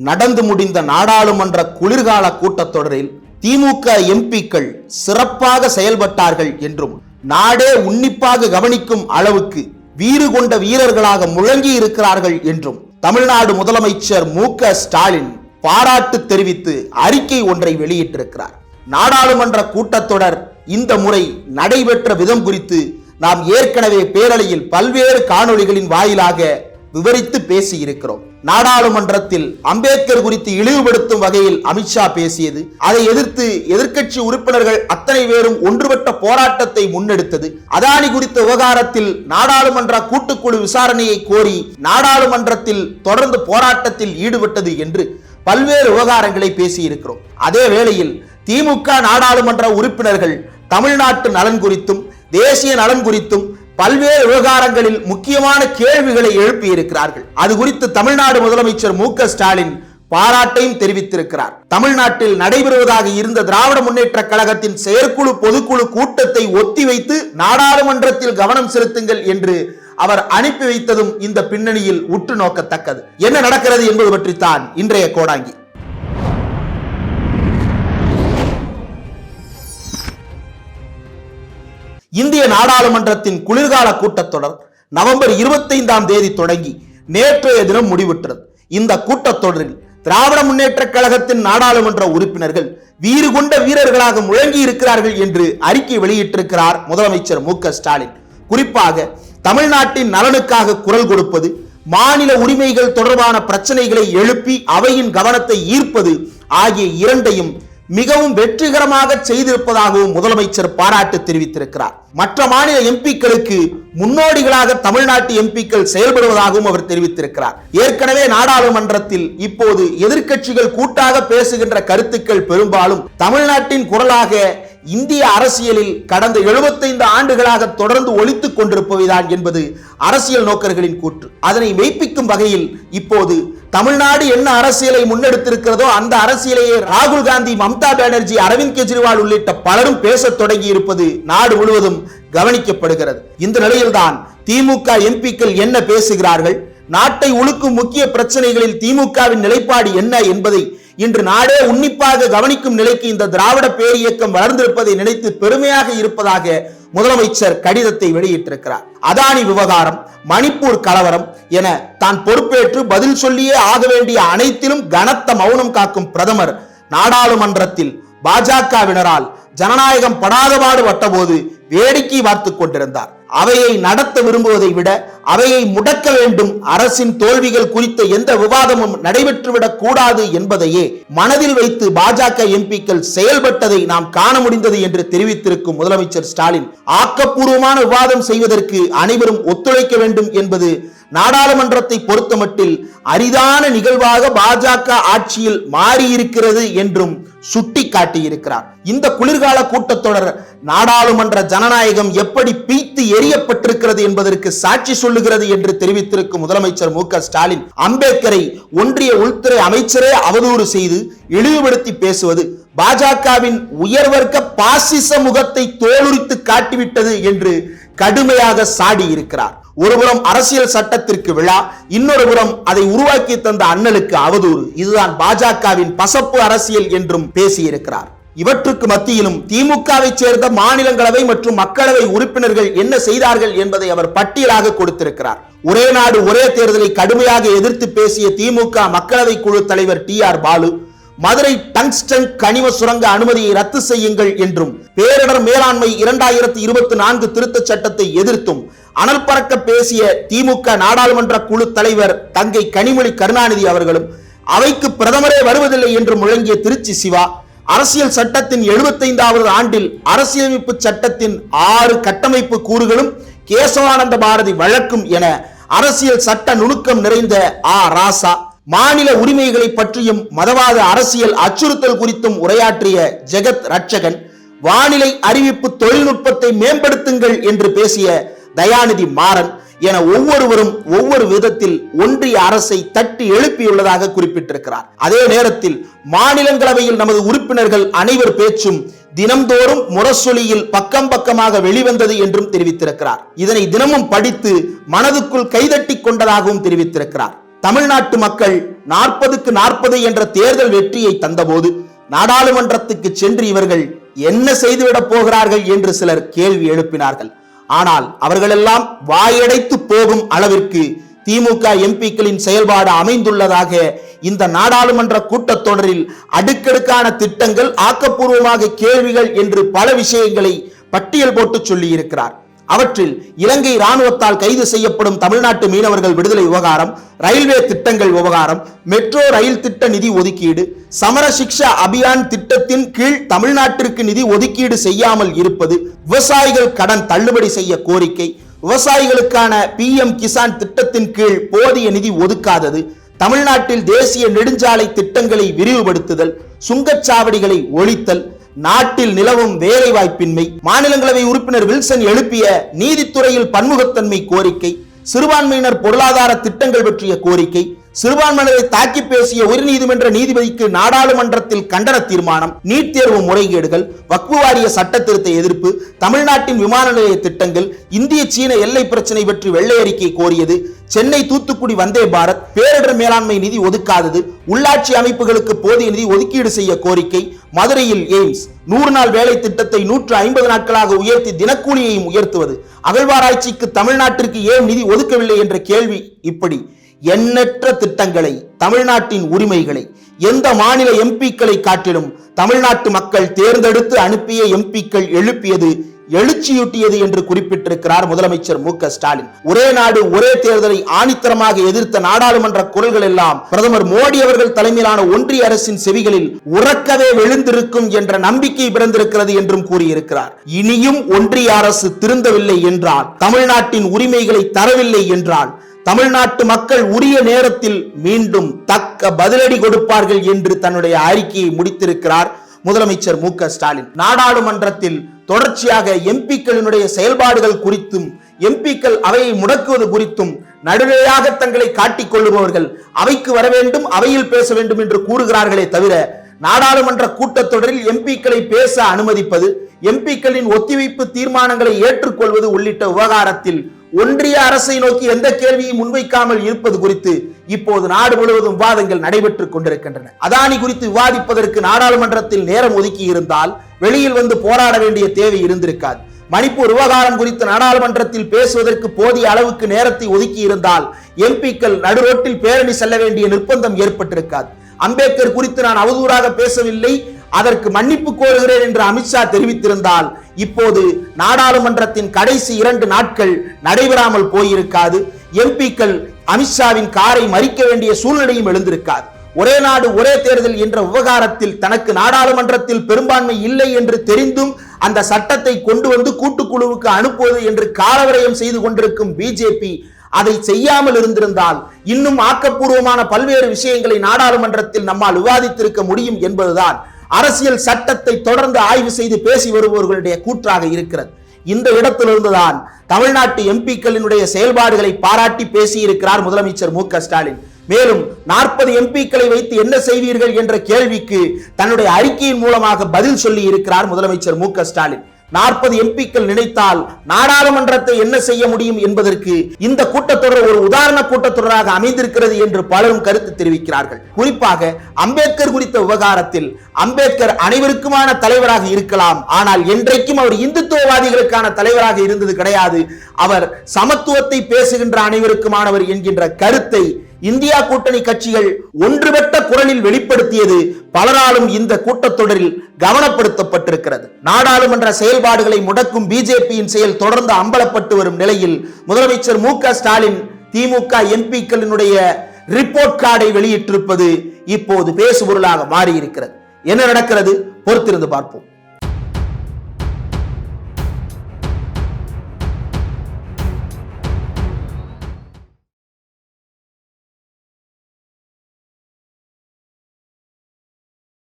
நடந்து முடிந்த நாடாளுமன்ற குளிர்கால கூட்டத்தொடரில் திமுக எம்பிக்கள் சிறப்பாக செயல்பட்டார்கள் என்றும் நாடே உன்னிப்பாக கவனிக்கும் அளவுக்கு வீறு கொண்ட வீரர்களாக முழங்கி இருக்கிறார்கள் என்றும் தமிழ்நாடு முதலமைச்சர் மு க ஸ்டாலின் பாராட்டு தெரிவித்து அறிக்கை ஒன்றை வெளியிட்டிருக்கிறார். நாடாளுமன்ற கூட்டத்தொடர் இந்த முறை நடைபெற்ற விதம் குறித்து நாம் ஏற்கனவே பேரலையில் பல்வேறு காணொளிகளின் வாயிலாக விவரித்து பேசியிருக்கிறோம். நாடாளுமன்றத்தில் அம்பேத்கர் குறித்து இழிவுபடுத்தும் வகையில் அமித்ஷா பேசியது அதை எதிர்த்து எதிர்க்கட்சி உறுப்பினர்கள் அத்தனை பேரும் ஒன்றுபட்ட போராட்டத்தை முன்னெடுத்தது. அதானி குறித்த விவகாரத்தில் நாடாளுமன்ற கூட்டுக்குழு விசாரணையை கோரி நாடாளுமன்றத்தில் தொடர்ந்து போராட்டத்தில் ஈடுபட்டது என்று பல்வேறு விவகாரங்களை பேசியிருக்கிறோம். அதே வேளையில் திமுக நாடாளுமன்ற உறுப்பினர்கள் தமிழ்நாட்டு நலன் குறித்தும் தேசிய நலன் குறித்தும் பல்வேறு விவகாரங்களில் முக்கியமான கேள்விகளை எழுப்பியிருக்கிறார்கள். அது குறித்து தமிழ்நாடு முதலமைச்சர் மு ஸ்டாலின் பாராட்டையும் தெரிவித்திருக்கிறார். தமிழ்நாட்டில் நடைபெறுவதாக இருந்த திராவிட முன்னேற்ற கழகத்தின் செயற்குழு பொதுக்குழு கூட்டத்தை ஒத்திவைத்து நாடாளுமன்றத்தில் கவனம் செலுத்துங்கள் என்று அவர் அனுப்பி வைத்ததும் இந்த பின்னணியில் உற்று நோக்கத்தக்கது என்ன நடக்கிறது என்பது பற்றித்தான் இன்றைய கோடாங்கி. இந்திய நாடாளுமன்றத்தின் குளிர்கால கூட்டத்தொடர் நவம்பர் இருபத்தைந்தாம் தேதி தொடங்கி நேற்றைய தினம் முடிவுற்றது. இந்த கூட்டத்தொடரில் திராவிட முன்னேற்ற கழகத்தின் நாடாளுமன்ற உறுப்பினர்கள் வீறு கொண்ட வீரர்களாக முழங்கி இருக்கிறார்கள் என்று அறிக்கை வெளியிட்டிருக்கிறார் முதலமைச்சர் மு ஸ்டாலின். குறிப்பாக தமிழ்நாட்டின் நலனுக்காக குரல் கொடுப்பது மாநில உரிமைகள் தொடர்பான பிரச்சனைகளை எழுப்பி அவையின் கவனத்தை ஈர்ப்பது ஆகிய இரண்டையும் மிகவும் வெற்றிகரமாக செய்திருப்பதாகவும் முதலமைச்சர் பாராட்டு தெரிவித்திருக்கிறார். மற்ற மாநில எம்பிக்களுக்கு முன்னோடிகளாக தமிழ்நாட்டு எம்பிக்கள் செயல்படுவதாகவும் அவர் தெரிவித்திருக்கிறார். ஏற்கனவே நாடாளுமன்றத்தில் இப்போது எதிர்க்கட்சிகள் கூட்டாக பேசுகின்ற கருத்துக்கள் பெரும்பாலும் தமிழ்நாட்டின் குரலாக இந்திய அரசியலில் கடந்த 75 ஆண்டுகளாக தொடர்ந்து ஒழித்துக் கொண்டிருப்பவைதான் என்பது அரசியல் நோக்கர்களின் கூற்று. அதனை மெய்ப்பிக்கும் வகையில் இப்போது தமிழ்நாடு என்ன அரசியலை முன்னெடுத்திருக்கிறதோ அந்த அரசியலையே ராகுல் காந்தி மம்தா பானர்ஜி அரவிந்த் கெஜ்ரிவால் உள்ளிட்ட பலரும் பேசத் தொடங்கி இருப்பது நாடு முழுவதும் கவனிக்கப்படுகிறது. இந்த நிலையில்தான் திமுக எம்பிக்கள் என்ன பேசுகிறார்கள்? நாட்டை உழுக்கும் முக்கிய பிரச்சனைகளில் திமுகவின் நிலைப்பாடு என்ன என்பதை இன்று நாடே உன்னிப்பாக கவனிக்கும் நிலைக்கு இந்த திராவிட பேரியக்கம் வளர்ந்திருப்பதை நினைத்து பெருமையாக இருப்பதாக முதலமைச்சர் கடிதத்தை வெளியிட்டிருக்கிறார். அதானி விவகாரம் மணிப்பூர் கலவரம் என தான் பொறுப்பேற்று பதில் சொல்லியே ஆக வேண்டிய அனைத்திலும் கனத்த மௌனம் காக்கும் பிரதமர் நாடாளுமன்றத்தில் பாஜகவினரால் ஜனநாயகம் படாதபாடு வட்டபோது வேடிக்கை பார்த்து கொண்டிருந்தார். அவையை நடத்த விரும்புவதை விட அவையை முடக்க வேண்டும் அரசின் தோல்விகள் குறித்த எந்த விவாதமும் நடைபெற்றுவிடக் கூடாது என்பதையே மனதில் வைத்து பாஜக எம்பிக்கள் செயல்பட்டதை நாம் காண முடிந்தது என்று தெரிவித்திருக்கும் முதலமைச்சர் ஸ்டாலின் ஆக்கப்பூர்வமான விவாதம் செய்வதற்கு அனைவரும் ஒத்துழைக்க வேண்டும் என்பது நாடாளுமன்றத்தை பொறுத்தமட்டில் அரிதான நிகழ்வாக பாஜக ஆட்சியில் மாறியிருக்கிறது என்றும் சுட்டி காட்டியிருக்கிறார் இந்த குளிர்கால கூட்டத்தொடர் நாடாளுமன்ற ஜனநாயகம் எப்படி பீத்து எரியப்பட்டிருக்கிறது என்பதற்கு சாட்சி சொல்லுகிறது என்று தெரிவித்திருக்கும் முதலமைச்சர் மு ஸ்டாலின் அம்பேத்கரை ஒன்றிய உள்துறை அமைச்சரே அவதூறு செய்து இழிவுபடுத்தி பேசுவது பாஜகவின் உயர்வர்க்க பாசிச முகத்தை தோலுரித்து காட்டிவிட்டது என்று கடுமையாக சாடி இருக்கிறார் ஒருபுறம் அரசியல் சட்டத்திற்கு விழா இன்னொரு புறம் அதை உருவாக்கி தந்த அண்ணலுக்கு அவதூறு. இதுதான் பாஜகவின் பசப்பு அரசியல் என்றும் பேசியிருக்கிறார். இவற்றுக்கு மத்தியிலும் திமுகவை சேர்ந்த மாநிலங்களவை மற்றும் மக்களவை உறுப்பினர்கள் என்ன செய்தார்கள் என்பதை அவர் பட்டியலாக கொடுத்திருக்கிறார். ஒரே நாடு ஒரே தேர்தலை கடுமையாக எதிர்த்து பேசிய திமுக மக்களவை குழு தலைவர் T R Baalu Madurai tungsten கனிம சுரங்க அனுமதியை ரத்து செய்யுங்கள் என்றும் பேரிடர் மேலாண்மை இரண்டாயிரத்தி இருபத்தி நான்கு திருத்தச் சட்டத்தை எதிர்த்தும் அனல் பறக்க பேசிய திமுக நாடாளுமன்ற குழு தலைவர் தங்கை கனிமொழி கருணாநிதி அவர்களும் அவைக்கு பிரதமரே வருவதில்லை என்று முழங்கிய திருச்சி சிவா அரசியல் சட்டத்தின் எழுபத்தைந்தாவது ஆண்டில் அரசியலமைப்பு சட்டத்தின் ஆறு கட்டமைப்பு கூறுகளும் கேசவானந்த பாரதி வழக்கும் என அரசியல் சட்ட நுணுக்கம் நிறைந்த ஆ ராசா மாநில உரிமைகளை பற்றியும் மதவாத அரசியல் அச்சுறுத்தல் குறித்தும் உரையாற்றிய ஜெகத் ரட்சகன் வானிலை அறிவிப்பு தொழில்நுட்பத்தை மேம்படுத்துங்கள் என்று பேசிய தயாநிதி மாறன் என ஒவ்வொருவரும் ஒவ்வொரு விதத்தில் ஒன்றிய அரசை தட்டி எழுப்பியுள்ளதாக குறிப்பிட்டிருக்கிறார். அதே நேரத்தில் மாநிலங்களவையில் நமது உறுப்பினர்கள் அனைவர் பேச்சும் தினம்தோறும் முரசொலியில் பக்கம் பக்கமாக வெளிவந்தது என்றும் தெரிவித்திருக்கிறார். இதனை தினமும் படித்து மனதுக்குள் கைதட்டி கொண்டதாகவும் தெரிவித்திருக்கிறார். தமிழ்நாட்டு மக்கள் நாற்பதுக்கு நாற்பது என்ற தேர்தல் வெற்றியை தந்தபோது நாடாளுமன்றத்துக்கு சென்று இவர்கள் என்ன செய்துவிடப் போகிறார்கள் என்று சிலர் கேள்வி எழுப்பினார்கள். ஆனால் அவர்களெல்லாம் வாயடைத்து போகும் அளவிற்கு திமுக எம்பிக்களின் செயல்பாடு அமைந்துள்ளதாக இந்த நாடாளுமன்ற கூட்டத்தொடரில் அடுக்கடுக்கான திட்டங்கள் ஆக்கப்பூர்வமாக கேள்விகள் என்று பல விஷயங்களை பட்டியல் போட்டு சொல்லியிருக்கிறார். அவற்றில் இலங்கை ராணுவத்தால் கைது செய்யப்படும் தமிழ்நாட்டு மீனவர்கள் விடுதலை விவகாரம் ரயில்வே திட்டங்கள் விவகாரம் மெட்ரோ ரயில் திட்ட நிதி ஒதுக்கீடு சமரசிக்ஷா அபியான் திட்டத்தின் கீழ் தமிழ்நாட்டிற்கு நிதி ஒதுக்கீடு செய்யாமல் இருப்பது விவசாயிகள் கடன் தள்ளுபடி செய்ய கோரிக்கை விவசாயிகளுக்கான பிஎம் கிசான் திட்டத்தின் கீழ் போதிய நிதி ஒதுக்காதது தமிழ்நாட்டில் தேசிய நெடுஞ்சாலை திட்டங்களை விரிவுபடுத்துதல் சுங்கச்சாவடிகளை ஒழித்தல் நாட்டில் நிலவும் வேலைவாய்ப்பின்மை. மாநிலங்களவை உறுப்பினர் வில்சன் எழுப்பிய நீதித்துறையில் பன்முகத்தன்மை கோரிக்கை சிறுபான்மையினர் பொருளாதார திட்டங்கள் பற்றிய கோரிக்கை சிறுபான்மையினரை தாக்கி பேசிய உயர்நீதிமன்ற நீதிபதிக்கு நாடாளுமன்றத்தில் கண்டன தீர்மானம் நீட் தேர்வு முறைகேடுகள் வக்பு வாரிய சட்ட திருத்த எதிர்ப்பு தமிழ்நாட்டின் விமான நிலைய திட்டங்கள் இந்திய சீன எல்லை பிரச்சனை பற்றி வெள்ளை அறிக்கை கோரியது சென்னை தூத்துக்குடி வந்தே பாரத் பேரிடர் மேலாண்மை நிதி ஒதுக்காதது உள்ளாட்சி அமைப்புகளுக்கு போதிய நிதி ஒதுக்கீடு செய்ய கோரிக்கை மதுரையில் எய்ம்ஸ் நூறு நாள் வேலை திட்டத்தை நூற்று ஐம்பது நாட்களாக உயர்த்தி தினக்கூலியையும் உயர்த்துவது அகழ்வாராய்ச்சிக்கு தமிழ்நாட்டிற்கு ஏன் நிதி ஒதுக்கவில்லை என்ற கேள்வி இப்படி. எண்ணற்ற திட்டங்களை தமிழ்நாட்டின் உரிமைகளை எந்த மாநில எம்பிக்களை காட்டிலும் தமிழ்நாட்டு மக்கள் தேர்ந்தெடுத்து அனுப்பிய எம்பிக்கள் எழுப்பியது எழுச்சியூட்டியது என்று குறிப்பிட்டிருக்கிறார் முதலமைச்சர் மு ஸ்டாலின். ஒரே நாடு ஒரே தேர்தலை ஆணித்தரமாக எதிர்த்த நாடாளுமன்ற குரல்கள் எல்லாம் பிரதமர் மோடி அவர்கள் தலைமையிலான ஒன்றிய அரசின் செவிகளில் உறக்கவே விழுந்திருக்கும் என்ற நம்பிக்கை பிறந்திருக்கிறது என்றும் கூறியிருக்கிறார். இனியும் ஒன்றிய அரசு திருந்தவில்லை என்றால் தமிழ்நாட்டின் உரிமைகளை தரவில்லை என்றால் தமிழ்நாட்டு மக்கள் உரிய நேரத்தில் மீண்டும் தக்க பதிலடி கொடுப்பார்கள் என்று தன்னுடைய அறிக்கையை முடித்திருக்கிறார் முதலமைச்சர் மு க ஸ்டாலின். நாடாளுமன்றத்தில் தொடர்ச்சியாக எம்பிக்களினுடைய செயல்பாடுகள் குறித்தும் எம்பிக்கள் அவையை முடக்குவது குறித்தும் நடுநிலையாக தங்களை காட்டிக் கொள்ளுபவர்கள் அவைக்கு வர வேண்டும் அவையில் பேச வேண்டும் என்று கூறுகிறார்களே தவிர நாடாளுமன்ற கூட்டத்தொடரில் எம்பிக்களை பேச அனுமதிப்பது எம்பிக்களின் ஒத்திவைப்பு தீர்மானங்களை ஏற்றுக்கொள்வது உள்ளிட்ட விவகாரத்தில் ஒன்றிய அரசை நோக்கி எந்த கேள்வியும் முன்வைக்காமல் இருப்பது குறித்து இப்போது நாடு முழுவதும் விவாதங்கள் நடைபெற்றுக் கொண்டிருக்கின்றன. அதானி குறித்து விவாதிப்பதற்கு நாடாளுமன்றத்தில் நேரம் ஒதுக்கி இருந்தால் வெளியில் வந்து போராட வேண்டிய தேவை இருந்திருக்காது. மணிப்பூர் விவகாரம் குறித்து நாடாளுமன்றத்தில் பேசுவதற்கு போதிய அளவுக்கு நேரத்தை ஒதுக்கி இருந்தால் எம்பிக்கள் நடுரோட்டில் பேரணி செல்ல வேண்டிய நிர்பந்தம் ஏற்பட்டிருக்காது. அம்பேத்கர் குறித்து நான் அவதூறாக பேசவில்லை. அதற்கு மன்னிப்பு கோருகிறேன் என்று அமித்ஷா தெரிவித்திருந்தால் இப்போது நாடாளுமன்றத்தின் கடைசி இரண்டு நாட்கள் நடைபெறாமல் போயிருக்காது. எம்பிக்கள் அமித்ஷாவின் காரை மறிக்க வேண்டிய சூழ்நிலையும் எழுந்திருக்காது. ஒரே நாடு ஒரே தேர்தல் என்ற விவகாரத்தில் தனக்கு நாடாளுமன்றத்தில் பெரும்பான்மை இல்லை என்று தெரிந்தும் அந்த சட்டத்தை கொண்டு வந்து கூட்டுக்குழுவுக்கு அனுப்புவது என்று காலவரையம் செய்து கொண்டிருக்கும் பிஜேபி அதை செய்யாமல் இருந்திருந்தால் இன்னும் ஆக்கப்பூர்வமான பல்வேறு விஷயங்களை நாடாளுமன்றத்தில் நம்மால் விவாதித்திருக்க முடியும் என்பதுதான் அரசியல் சட்டத்தை தொடர்ந்து ஆய்வு செய்து பேசி வருபவர்களுடைய கூற்றாக இருக்கிறது. இந்த இடத்திலிருந்துதான் தமிழ்நாட்டு எம்பிக்களினுடைய செயல்பாடுகளை பாராட்டி பேசியிருக்கிறார் முதலமைச்சர் மு ஸ்டாலின். மேலும் நாற்பது எம்பிக்களை வைத்து என்ன செய்வீர்கள் என்ற கேள்விக்கு தன்னுடைய அறிக்கையின் மூலமாக பதில் சொல்லி இருக்கிறார் முதலமைச்சர் மு க ஸ்டாலின். நாற்பது எம்பிக்கள் நினைத்தால் நாடாளுமன்றத்தை என்ன செய்ய முடியும் என்பதற்கு இந்த கூட்டத்தொடர் ஒரு உதாரண கூட்டத்தொடராக அமைந்திருக்கிறது என்று பலரும் கருத்து தெரிவிக்கிறார்கள். குறிப்பாக அம்பேத்கர் குறித்த விவகாரத்தில் அம்பேத்கர் அனைவருக்குமான தலைவராக இருக்கலாம். ஆனால் என்றைக்கும் அவர் இந்துத்துவவாதிகளுக்கான தலைவராக இருந்தது கிடையாது. அவர் சமத்துவத்தை பேசுகின்ற அனைவருக்குமானவர் என்கின்ற கருத்தை இந்தியா கூட்டணி கட்சிகள் ஒன்றுபட்ட குரலில் வெளிப்படுத்தியது பலராலும் இந்த கூட்டத்தொடரில் கவனப்படுத்தப்பட்டிருக்கிறது. நாடாளுமன்ற செயல்பாடுகளை முடக்கும் பிஜேபியின் செயல் தொடர்ந்து அம்பலப்பட்டு வரும் நிலையில் முதலமைச்சர் மு க ஸ்டாலின் திமுக எம்பிக்களினுடைய ரிப்போர்ட் கார்டை வெளியிட்டிருப்பது இப்போது பேசுபொருளாக மாறியிருக்கிறது. என்ன நடக்கிறது? பொறுத்திருந்து பார்ப்போம்.